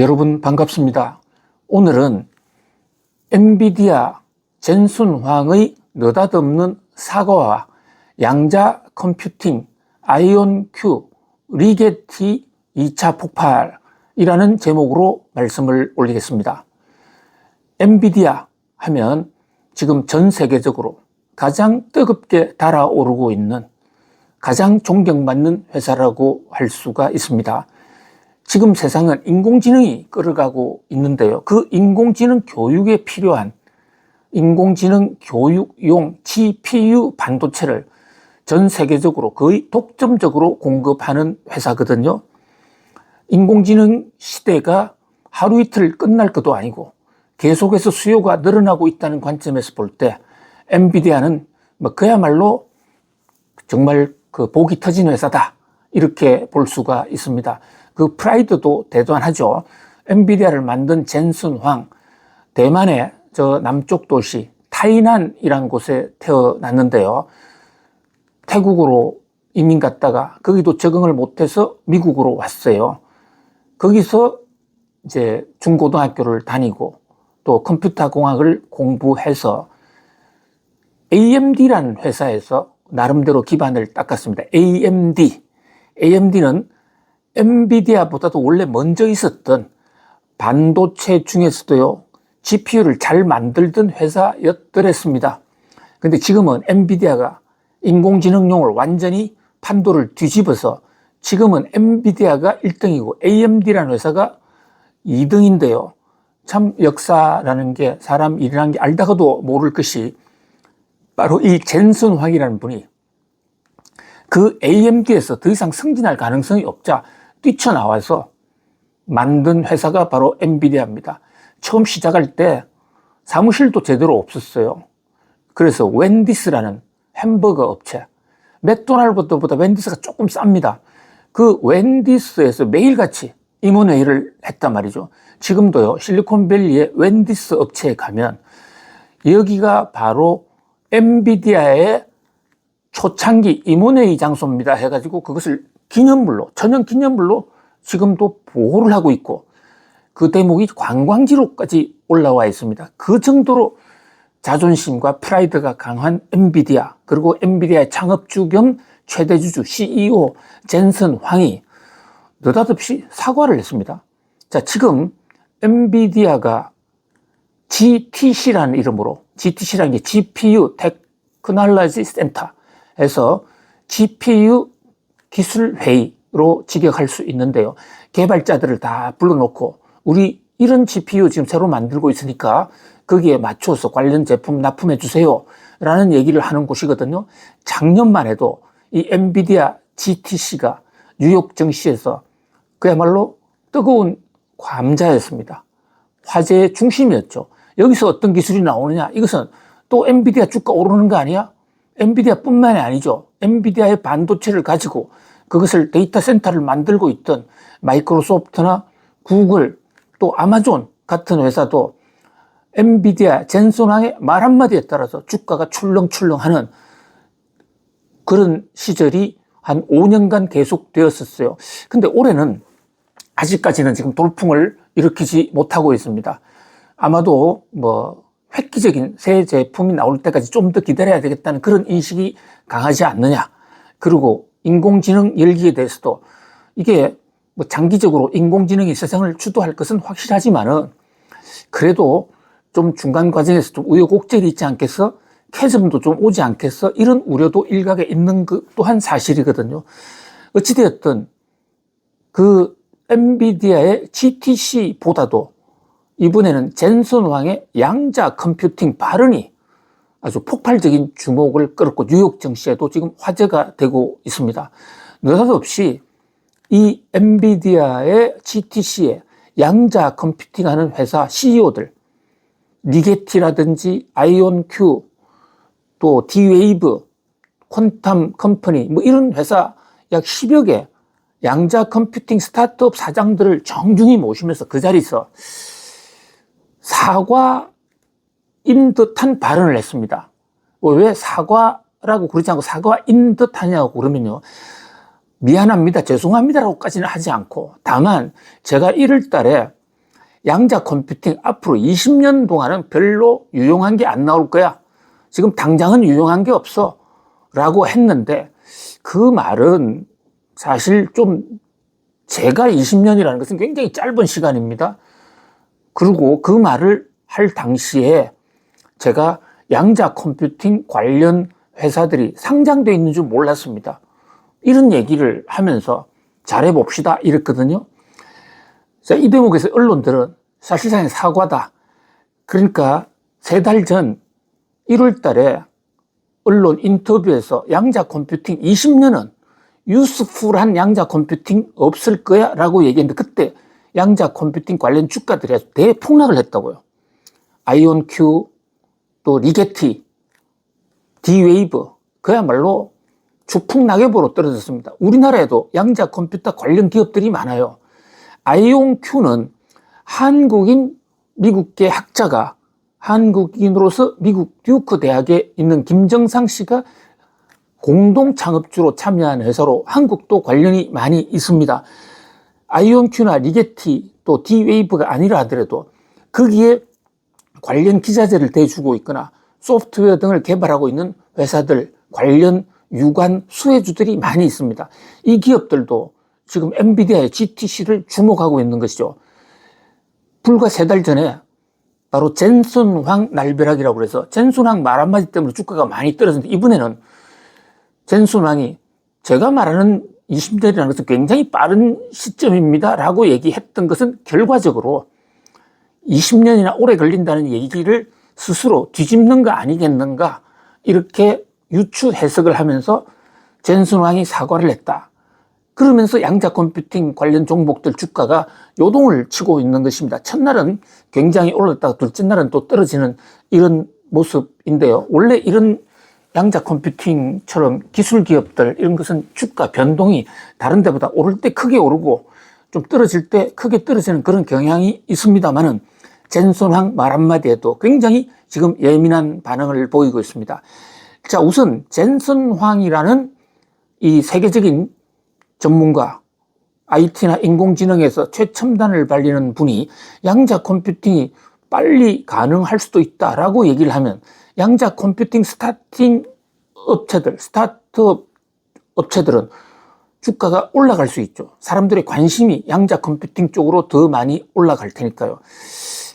여러분 반갑습니다. 오늘은 엔비디아 젠슨 황의 느닷없는 사과와 양자 컴퓨팅 아이온 큐 리게티 2차 폭발이라는 제목으로 말씀을 올리겠습니다. 엔비디아 하면 지금 전 세계적으로 가장 뜨겁게 달아오르고 있는 가장 존경받는 회사라고 할 수가 있습니다. 지금 세상은 인공지능이 끌어가고 있는데요. 그 인공지능 교육에 필요한 인공지능 교육용 GPU 반도체를 전 세계적으로 거의 독점적으로 공급하는 회사거든요. 인공지능 시대가 하루 이틀 끝날 것도 아니고 계속해서 수요가 늘어나고 있다는 관점에서 볼 때 엔비디아는 뭐 그야말로 정말 그 복이 터진 회사다. 이렇게 볼 수가 있습니다. 그 프라이드도 대단하죠. 엔비디아를 만든 젠슨 황, 대만의 저 남쪽 도시 타이난이란 곳에 태어났는데요. 태국으로 이민 갔다가 거기도 적응을 못해서 미국으로 왔어요. 거기서 이제 중고등학교를 다니고 또 컴퓨터 공학을 공부해서 AMD라는 회사에서 나름대로 기반을 닦았습니다. AMD. AMD는 엔비디아보다도 원래 먼저 있었던 반도체 중에서도요, GPU를 잘 만들던 회사였더랬습니다. 근데 지금은 엔비디아가 인공지능용을 완전히 판도를 뒤집어서 지금은 엔비디아가 1등이고 AMD라는 회사가 2등인데요. 참 역사라는 게 사람 일이라는 게 알다가도 모를 것이 바로 이 젠슨 황이라는 분이 그 AMD에서 더 이상 승진할 가능성이 없자 뛰쳐나와서 만든 회사가 바로 엔비디아입니다. 처음 시작할 때 사무실도 제대로 없었어요. 그래서 웬디스라는 햄버거 업체, 맥도날드보다 웬디스가 조금 쌉니다. 그 웬디스에서 매일같이 임원회의를 했단 말이죠. 지금도요, 실리콘밸리의 웬디스 업체에 가면 여기가 바로 엔비디아의 초창기 임원회의 장소입니다 해가지고 그것을 기념물로, 천연 기념물로 지금도 보호를 하고 있고 그 대목이 관광지로까지 올라와 있습니다. 그 정도로 자존심과 프라이드가 강한 엔비디아, 그리고 엔비디아의 창업주 겸 최대주주 CEO 젠슨 황이 느닷없이 사과를 했습니다. 자, 지금 엔비디아가 GTC라는 이름으로, GTC라는 게 GPU 테크놀로지 센터에서 GPU 기술 회의로 직역할 수 있는데요. 개발자들을 다 불러놓고 우리 이런 GPU 지금 새로 만들고 있으니까 거기에 맞춰서 관련 제품 납품해 주세요. 라는 얘기를 하는 곳이거든요. 작년만 해도 이 엔비디아 GTC가 뉴욕 증시에서 그야말로 뜨거운 감자였습니다. 화제의 중심이었죠. 여기서 어떤 기술이 나오느냐? 이것은 또 엔비디아 주가 오르는 거 아니야? 엔비디아 뿐만이 아니죠. 엔비디아의 반도체를 가지고 그것을 데이터 센터를 만들고 있던 마이크로소프트나 구글 또 아마존 같은 회사도 엔비디아 젠손왕의 말 한마디에 따라서 주가가 출렁출렁하는 그런 시절이 한 5년간 계속되었었어요. 근데 올해는 아직까지는 지금 돌풍을 일으키지 못하고 있습니다. 아마도 뭐 획기적인 새 제품이 나올 때까지 좀 더 기다려야 되겠다는 그런 인식이 강하지 않느냐. 그리고 인공지능 열기에 대해서도 이게 뭐 장기적으로 인공지능이 세상을 주도할 것은 확실하지만은 그래도 좀 중간 과정에서 좀 우여곡절이 있지 않겠어? 캐즘도 좀 오지 않겠어? 이런 우려도 일각에 있는 그 또한 사실이거든요. 어찌되었든 그 엔비디아의 GTC보다도 이번에는 젠슨 왕의 양자 컴퓨팅 발언이 아주 폭발적인 주목을 끌었고 뉴욕 증시에도 지금 화제가 되고 있습니다. 느닷없이 이 엔비디아의 GTC의 양자 컴퓨팅하는 회사 CEO들 리게티라든지 아이온큐 또 디웨이브 퀀텀 컴퍼니 뭐 이런 회사 약 10여 개 양자 컴퓨팅 스타트업 사장들을 정중히 모시면서 그 자리에서 사과인 듯한 발언을 했습니다. 뭐왜 사과라고 그러지 않고 사과인 듯 하냐고 그러면요. 미안합니다. 죄송합니다라고까지는 하지 않고 다만 제가 1월 달에 양자 컴퓨팅 앞으로 20년 동안은 별로 유용한 게 안 나올 거야. 지금 당장은 유용한 게 없어. 라고 했는데 그 말은 사실 좀 제가 20년이라는 것은 굉장히 짧은 시간입니다. 그리고 그 말을 할 당시에 제가 양자 컴퓨팅 관련 회사들이 상장되어 있는 줄 몰랐습니다. 이런 얘기를 하면서 잘해봅시다 이랬거든요. 자, 이 대목에서 언론들은 사실상의 사과다. 그러니까 세 달 전 1월 달에 언론 인터뷰에서 양자 컴퓨팅 20년은 유스풀한 양자 컴퓨팅 없을 거야 라고 얘기했는데 그때 양자 컴퓨팅 관련 주가들이 대폭락을 했다고요. 아이온큐, 또 리게티, 디웨이브, 그야말로 주풍 낙엽으로 떨어졌습니다. 우리나라에도 양자 컴퓨터 관련 기업들이 많아요. 아이온큐는 한국인 미국계 학자가 한국인으로서 미국 듀크 대학에 있는 김정상 씨가 공동 창업주로 참여한 회사로 한국도 관련이 많이 있습니다. 아이온큐나 리게티 또 디웨이브가 아니라 하더라도 거기에 관련 기자재를 대주고 있거나 소프트웨어 등을 개발하고 있는 회사들 관련 유관 수혜주들이 많이 있습니다. 이 기업들도 지금 엔비디아의 GTC를 주목하고 있는 것이죠. 불과 세 달 전에 바로 젠슨 황 날벼락이라고 그래서 젠슨 황 말 한마디 때문에 주가가 많이 떨어졌는데 이번에는 젠슨 황이 제가 말하는 20년이라는 것은 굉장히 빠른 시점입니다. 라고 얘기했던 것은 결과적으로 20년이나 오래 걸린다는 얘기를 스스로 뒤집는 거 아니겠는가 이렇게 유추 해석을 하면서 젠슨왕이 사과를 했다. 그러면서 양자 컴퓨팅 관련 종목들 주가가 요동을 치고 있는 것입니다. 첫날은 굉장히 올랐다가 둘째 날은 또 떨어지는 이런 모습인데요. 원래 이런 양자 컴퓨팅처럼 기술 기업들 이런 것은 주가 변동이 다른 데보다 오를 때 크게 오르고 좀 떨어질 때 크게 떨어지는 그런 경향이 있습니다만은 젠손황 말 한마디에도 굉장히 지금 예민한 반응을 보이고 있습니다. 자, 우선 젠슨황이라는 이 세계적인 전문가, IT나 인공지능에서 최첨단을 발리는 분이 양자 컴퓨팅이 빨리 가능할 수도 있다라고 얘기를 하면 양자 컴퓨팅 스타팅 업체들, 스타트업 업체들은 주가가 올라갈 수 있죠. 사람들의 관심이 양자 컴퓨팅 쪽으로 더 많이 올라갈 테니까요.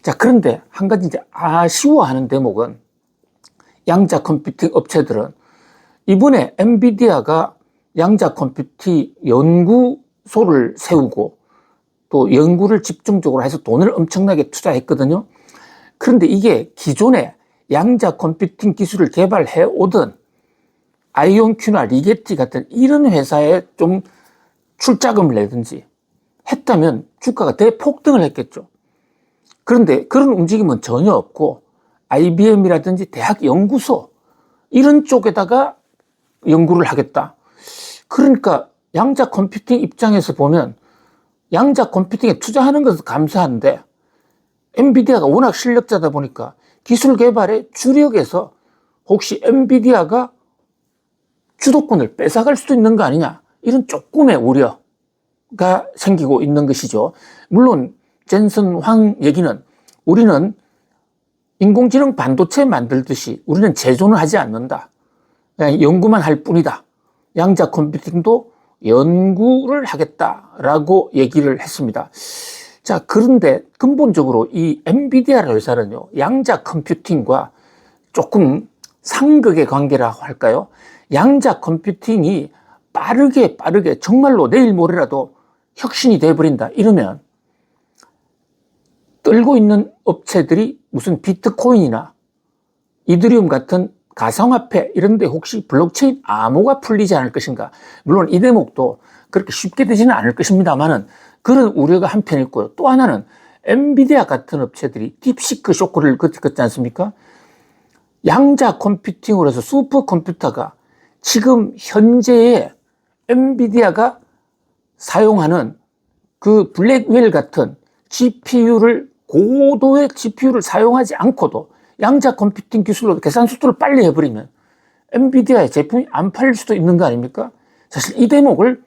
자, 그런데 한 가지 이제 아쉬워하는 대목은 양자 컴퓨팅 업체들은 이번에 엔비디아가 양자 컴퓨팅 연구소를 세우고 또 연구를 집중적으로 해서 돈을 엄청나게 투자했거든요. 그런데 이게 기존에 양자 컴퓨팅 기술을 개발해 오던 아이온큐나 리게티 같은 이런 회사에 좀 출자금을 내든지 했다면 주가가 대폭등을 했겠죠. 그런데 그런 움직임은 전혀 없고 IBM이라든지 대학 연구소 이런 쪽에다가 연구를 하겠다. 그러니까 양자 컴퓨팅 입장에서 보면 양자 컴퓨팅에 투자하는 것은 감사한데 엔비디아가 워낙 실력자다 보니까 기술 개발의 주력에서 혹시 엔비디아가 주도권을 뺏어갈 수도 있는 거 아니냐 이런 조금의 우려가 생기고 있는 것이죠. 물론 젠슨 황 얘기는 우리는 인공지능 반도체 만들듯이 우리는 제조는 하지 않는다. 그냥 연구만 할 뿐이다. 양자 컴퓨팅도 연구를 하겠다라고 얘기를 했습니다. 자, 그런데 근본적으로 이 엔비디아라는 회사는요, 양자 컴퓨팅과 조금 상극의 관계라고 할까요? 양자 컴퓨팅이 빠르게 빠르게 정말로 내일 모레라도 혁신이 돼버린다. 이러면 떨고 있는 업체들이 무슨 비트코인이나 이드리움 같은 가상화폐 이런 데 혹시 블록체인 암호가 풀리지 않을 것인가. 물론 이 대목도 그렇게 쉽게 되지는 않을 것입니다만은 그런 우려가 한편 있고요. 또 하나는 엔비디아 같은 업체들이 딥시크 쇼크를 겪었지 않습니까? 양자 컴퓨팅으로 해서 슈퍼 컴퓨터가 지금 현재의 엔비디아가 사용하는 그 블랙웰 같은 GPU를 고도의 GPU를 사용하지 않고도 양자 컴퓨팅 기술로 계산 속도를 빨리 해버리면 엔비디아의 제품이 안 팔릴 수도 있는 거 아닙니까? 사실 이 대목을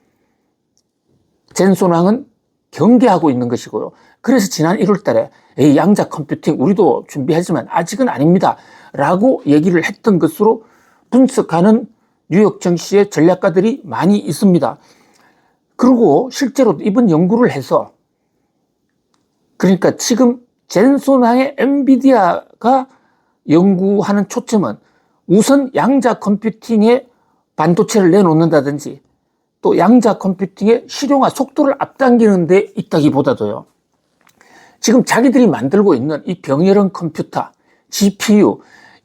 젠소낭은 경계하고 있는 것이고요. 그래서 지난 1월 달에 에이, 양자 컴퓨팅 우리도 준비하지만 아직은 아닙니다. 라고 얘기를 했던 것으로 분석하는 뉴욕 정시의 전략가들이 많이 있습니다. 그리고 실제로 이번 연구를 해서 그러니까 지금 젠손항의 엔비디아가 연구하는 초점은 우선 양자 컴퓨팅에 반도체를 내놓는다든지 또 양자 컴퓨팅의 실용화 속도를 앞당기는 데 있다기보다도요. 지금 자기들이 만들고 있는 이 병렬형 컴퓨터, GPU,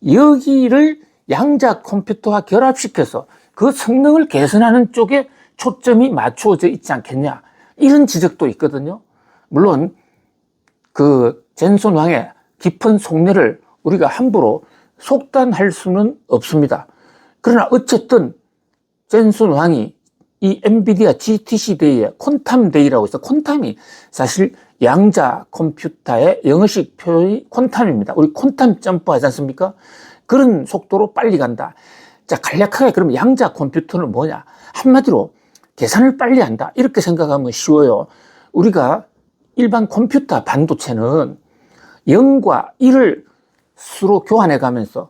여기를 양자 컴퓨터와 결합시켜서 그 성능을 개선하는 쪽에 초점이 맞추어져 있지 않겠냐. 이런 지적도 있거든요. 물론 그 젠손 왕의 깊은 속내를 우리가 함부로 속단할 수는 없습니다. 그러나 어쨌든 젠손 왕이 이 엔비디아 GTC 데이에 콘탐 데이라고 있어. 콘탐이 사실 양자 컴퓨터의 영어식 표현이 콘탐입니다. 우리 콘탐 점프 하지 않습니까? 그런 속도로 빨리 간다. 자, 간략하게 그러면 양자 컴퓨터는 뭐냐? 한마디로 계산을 빨리 한다. 이렇게 생각하면 쉬워요. 우리가 일반 컴퓨터 반도체는 0과 1을 수로 교환해 가면서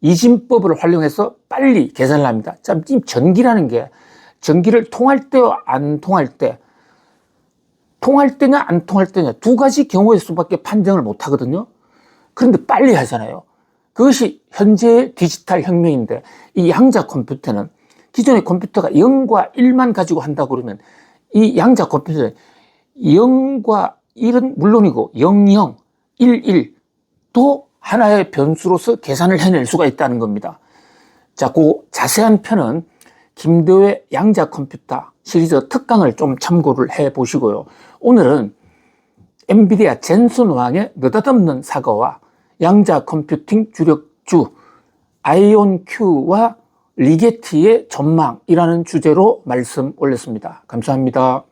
이진법을 활용해서 빨리 계산을 합니다. 자, 지금 전기라는 게 전기를 통할 때와 안 통할 때, 통할 때냐 안 통할 때냐 두 가지 경우의 수밖에 판정을 못 하거든요. 그런데 빨리 하잖아요. 그것이 현재의 디지털 혁명인데 이 양자 컴퓨터는 기존의 컴퓨터가 0과 1만 가지고 한다고 그러면 이 양자 컴퓨터는 0과 1은 물론이고 00, 11도 하나의 변수로서 계산을 해낼 수가 있다는 겁니다. 자, 그 자세한 편은 김대회 양자 컴퓨터 시리즈 특강을 좀 참고를 해 보시고요. 오늘은 엔비디아 젠슨 왕의 느닷없는 사과와 양자 컴퓨팅 주력주 아이온 Q와 리게티의 전망이라는 주제로 말씀 올렸습니다. 감사합니다.